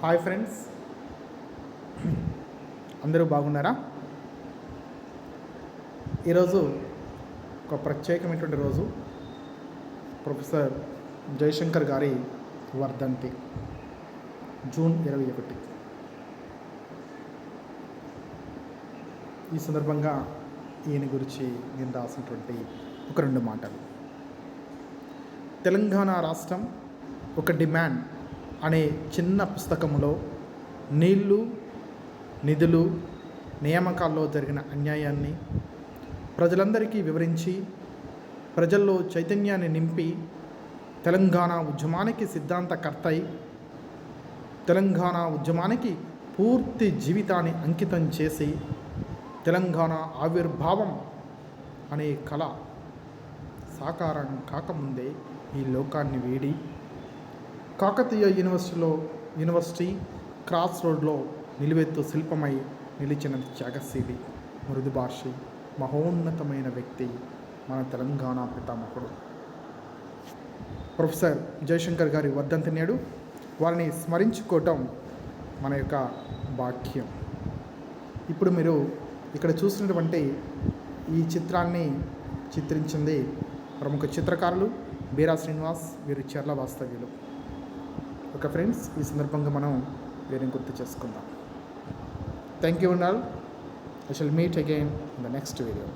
Hi friends అందరూ బాగున్నారా? ఈరోజు ఒక ప్రత్యేకమైనటువంటి రోజు. ప్రొఫెసర్ జయశంకర్ గారి వర్ధంతి జూన్ ఇరవై ఒకటి. ఈ సందర్భంగా ఈయన గురించి నేను రాసినటువంటి ఒక రెండు మాటలు. తెలంగాణ రాష్ట్రం ఒక డిమాండ్ అనే చిన్న పుస్తకంలో నీళ్ళు నిధులు నియామకాల్లో జరిగిన అన్యాయాన్ని ప్రజలందరికీ వివరించి ప్రజల్లో చైతన్యాన్ని నింపి తెలంగాణ ఉద్యమానికి సిద్ధాంతకర్తయి తెలంగాణ ఉద్యమానికి పూర్తి జీవితాన్ని అంకితం చేసి తెలంగాణ ఆవిర్భావం అనే కళ సాకారం కాకముందే ఈ లోకాన్ని వీడి కాకతీయ యూనివర్సిటీలో యూనివర్సిటీ క్రాస్ రోడ్లో నిలువెత్తు శిల్పమై నిలిచిన త్యాగశీలి మృదుభాషి మహోన్నతమైన వ్యక్తి మన తెలంగాణ పితామహుడు. ప్రొఫెసర్ జయశంకర్ గారి వర్ధంతి నేడు. వారిని స్మరించుకోవటం మన యొక్క భాగ్యం. ఇప్పుడు మీరు ఇక్కడ చూసినటువంటి ఈ చిత్రాన్ని చిత్రించింది ప్రముఖ చిత్రకారులు బీరా శ్రీనివాస్ వీరి చర్ల వాస్తవ్యులు. ఒక ఫ్రెండ్స్ ఈ సందర్భంగా మనం వీరిని గుర్తు చేసుకుందాం. Thank you all I shall meet again in the next video